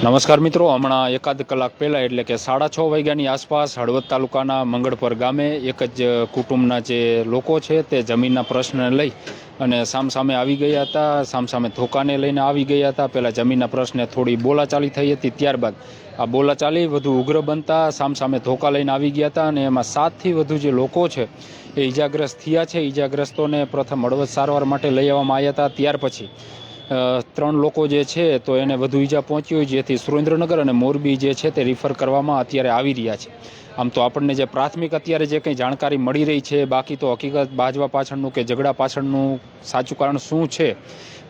નમસ્કાર મિત્રો, હમણાં એકાદ કલાક પહેલાં એટલે કે સાડા છ વાગ્યાની આસપાસ હળવદ તાલુકાના મંગળપર ગામે એક જ કુટુંબના જે લોકો છે તે જમીનના પ્રશ્નને લઈ અને સામસામે આવી ગયા હતા, સામસામે ધોકાને લઈને આવી ગયા હતા. પહેલાં જમીનના પ્રશ્ને થોડી બોલાચાલી થઈ હતી, ત્યારબાદ આ બોલાચાલી વધુ ઉગ્ર બનતા સામસામે ધોકા લઈને આવી ગયા હતા અને એમાં સાતથી વધુ જે લોકો છે એ ઈજાગ્રસ્ત થયા છે. ઈજાગ્રસ્તોને પ્રથમ હળવદ સારવાર માટે લઈ આવવામાં આવ્યા હતા. ત્યાર પછી ત્રણ લોકો જે છે, તો એને વધુ ઈજા પહોંચી હોય, જેથી સુરેન્દ્રનગર અને મોરબી જે છે, તે રિફર કરવામાં અત્યારે આવી રહ્યા છે. આમ તો આપણને જે પ્રાથમિક અત્યારે જે કંઈ જાણકારી મળી રહી છે, બાકી તો હકીકત બાજવા પાછળનું કે ઝઘડા પાછળનું સાચું કારણ શું છે?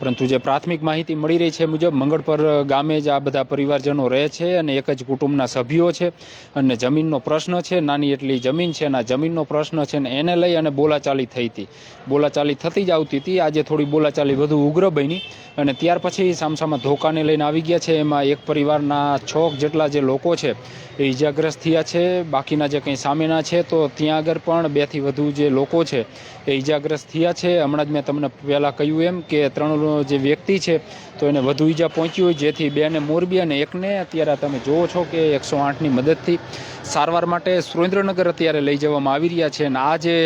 પરંતુ જે પ્રાથમિક માહિતી મળી રહી છે મુજબ મંગળપર ગામે જ આ બધા પરિવારજનો રહે છે અને એક જ કુટુંબના સભ્યો છે અને જમીનનો પ્રશ્ન છે, નાની એટલી જમીન છે અને આ જમીનનો પ્રશ્ન છે ને એને લઈ અને બોલાચાલી થઈ હતી. બોલાચાલી થતી જ આવતી હતી, આજે થોડી બોલાચાલી વધુ ઉગ્ર બની અને ત્યાર પછી સામસામા ધોકાને લઈને આવી ગયા છે. એમાં એક પરિવારના છ જેટલા જે લોકો છે એ ઈજાગ્રસ્ત થયા છે. બાકીના જે કંઈ સામેના છે, તો ત્યાં આગળ પણ બેથી વધુ જે લોકો છે, એ ઈજાગ્રસ્ત થયા છે. હમણાં જ મેં તમને પહેલાં કહ્યું એમ કે ત્રણ જે વ્યક્તિ છે, તો એને વધુ ઈજા પહોંચી હોય, જેથી બેને મોરબી અને એકને અત્યારે તમે જુઓ છો કે એકસો આઠની મદદથી સારવાર માટે સુરેન્દ્રનગર અત્યારે લઈ જવામાં આવી રહ્યા છે. અને આ જે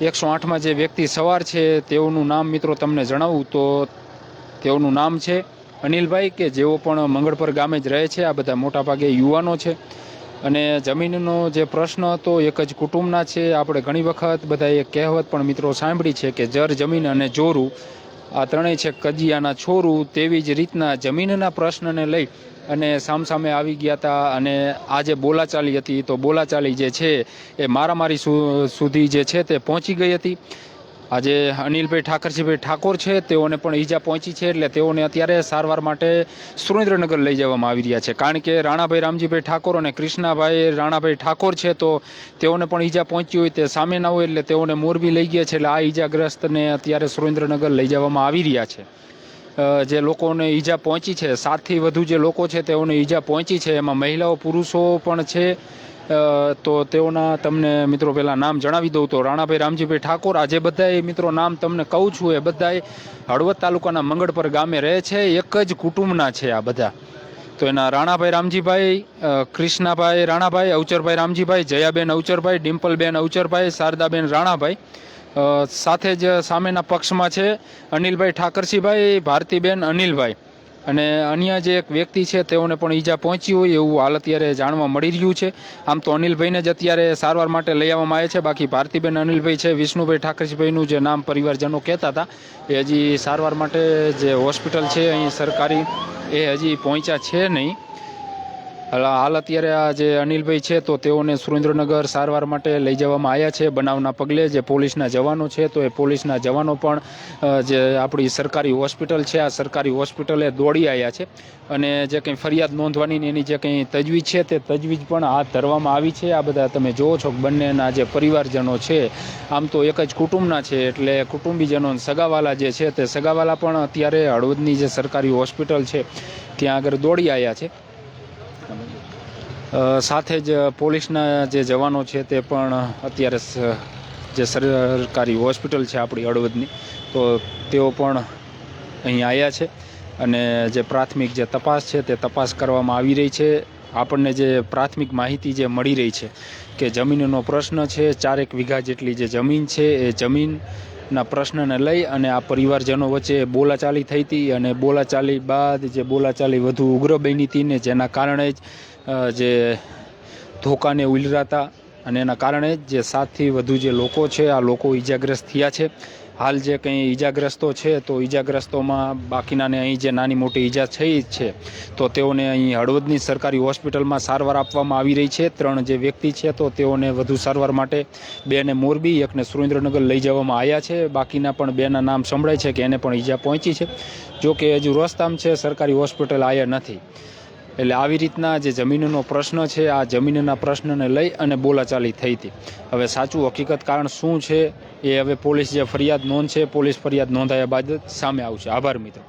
એકસો આઠમાં જે વ્યક્તિ સવાર છે, તેઓનું નામ મિત્રો તમને જણાવું તો તેઓનું નામ છે અનિલભાઈ, કે જેઓ પણ મંગળપર ગામે જ રહે છે. આ બધા મોટાભાગે યુવાનો છે. અને જમીનનો જે પ્રશ્ન હતો, એક જ કુટુંબના છે. આપણે ઘણી વખત બધા એક કહેવત પણ મિત્રો સાંભળી છે કે જર જમીન અને જોરું, આ ત્રણેય છે કજિયાના છોરું, તેવી જ રીતના જમીનના પ્રશ્નને લઈ અને સામસામે આવી ગયા હતા અને આ જે બોલાચાલી હતી. તો બોલાચાલી જે છે, એ મારામારી સુધી જે છે તે પહોંચી ગઈ હતી. આજે અનિલભાઈ ઠાકરજીભાઈ ઠાકોર છે, તેઓને પણ ઈજા પહોંચી છે એટલે તેઓને અત્યારે સારવાર માટે સુરેન્દ્રનગર લઈ જવામાં આવી રહ્યા છે. કારણ કે રાણાભાઈ રામજીભાઈ ઠાકોર અને કૃષ્ણાભાઈ રાણાભાઈ ઠાકોર છે, તો તેઓને પણ ઈજા પહોંચી હોય તે સામે ના હોય એટલે તેઓને મોરબી લઈ ગયા છે એટલે આ ઈજાગ્રસ્તને અત્યારે સુરેન્દ્રનગર લઈ જવામાં આવી રહ્યા છે. જે લોકોને ઈજા પહોંચી છે, સાતથી વધુ જે લોકો છે, તેઓને ઈજા પહોંચી છે. એમાં મહિલાઓ, પુરુષો પણ છે. તો તેઓના તમને મિત્રો પહેલાં નામ જણાવી દઉં તો રાણાભાઈ રામજીભાઈ ઠાકોર. જે બધાય મિત્રો નામ તમને કહું છું, એ બધાએ હળવદ તાલુકાના મંગળપર ગામે રહે છે, એક જ કુટુંબના છે આ બધા. તો એના રાણાભાઈ રામજીભાઈ કૃષ્ણાભાઈ રાણાભાઈ, અવચરભાઈ રામજીભાઈ, જયાબેન અવચરભાઈ, ડિમ્પલબેન અવચરભાઈ, શારદાબેન રાણાભાઈ સાથે જ સામેના પક્ષમાં છે અનિલભાઈ ઠાકરસિંહભાઈ ભારતીબેન અનિલભાઈ. અને અન્ય જે એક વ્યક્તિ છે, તેઓને પણ ઈજા પહોંચી હોય એવું હાલ અત્યારે જાણવા મળી રહ્યું છે. આમ તો અનિલભાઈને જ અત્યારે સારવાર માટે લઈ આવવામાં આવે છે. બાકી ભારતીબેન અનિલભાઈ છે, વિષ્ણુભાઈ ઠાકરજીભાઈનું જે નામ પરિવારજનો કહેતા હતા, એ હજી સારવાર માટે જે હોસ્પિટલ છે, અહીં સરકારી, એ હજી પહોંચ્યા છે નહીં. હાલ અત્યારે આ જે અનિલભાઈ છે, તો તેઓને સુરેન્દ્રનગર સારવાર માટે લઈ જવામાં આવ્યા છે. બનાવના પગલે જે પોલીસના જવાનો છે, તો એ પોલીસના જવાનો પણ જે આપણી સરકારી હોસ્પિટલ છે, આ સરકારી હોસ્પિટલે દોડી આવ્યા છે. અને જે કંઈ ફરિયાદ નોંધવાની એની જે કંઈ તજવીજ છે, તે તજવીજ પણ હાથ ધરવામાં આવી છે. આ બધા તમે જુઓ છો બંનેના જે પરિવારજનો છે, આમ તો એક જ કુટુંબના છે, એટલે કુટુંબીજનો સગાવાલા જે છે, તે સગાવાલા પણ અત્યારે હળવદની જે સરકારી હોસ્પિટલ છે, ત્યાં આગળ દોડી આવ્યા છે. સાથે જ પોલીસના જે જવાનો છે તે પણ અત્યારે જે સરકારી હોસ્પિટલ છે આપણી હળવદની, તો તેઓ પણ અહીં આવ્યા છે અને જે પ્રાથમિક જે તપાસ છે તે તપાસ કરવામાં આવી રહી છે. આપણને જે પ્રાથમિક માહિતી જે મળી રહી છે કે જમીનનો પ્રશ્ન છે, ચારેક વીઘા જેટલી જે જમીન છે, એ જમીનના પ્રશ્નને લઈ અને આ પરિવારજનો વચ્ચે બોલાચાલી થઈ હતી અને બોલાચાલી બાદ જે બોલાચાલી વધુ ઉગ્ર બની હતી ને જેના કારણે જ જે ધોકાને ઉલરાતા અને એના કારણે જે સાતથી વધુ જે લોકો છે, આ લોકો ઈજાગ્રસ્ત થયા છે. હાલ જે કંઈ ઈજાગ્રસ્તો છે, તો ઈજાગ્રસ્તોમાં બાકીનાને અહીં જે નાની મોટી ઈજા થઈ છે, તો તેઓને અહીં હળવદની સરકારી હોસ્પિટલમાં સારવાર આપવામાં આવી રહી છે. ત્રણ જે વ્યક્તિ છે, તો તેઓને વધુ સારવાર માટે બેને મોરબી એકને સુરેન્દ્રનગર લઈ જવામાં આવ્યા છે. બાકીના પણ બેના નામ સંભળાય છે કે એને પણ ઈજા પહોંચી છે. જો કે હજુ રસ્તામ છે, સરકારી હોસ્પિટલ આવ્યા નથી. એટલે આવી રીતના જે જમીનનો પ્રશ્ન છે, આ જમીનના પ્રશ્નને લઈ અને બોલાચાલી થઈ હતી. હવે સાચું હકીકત કારણ શું છે, એ હવે પોલીસ જે ફરિયાદ નોંધ છે, પોલીસ ફરિયાદ નોંધાયા બાદ સામે આવશે. આભાર મિત્રો.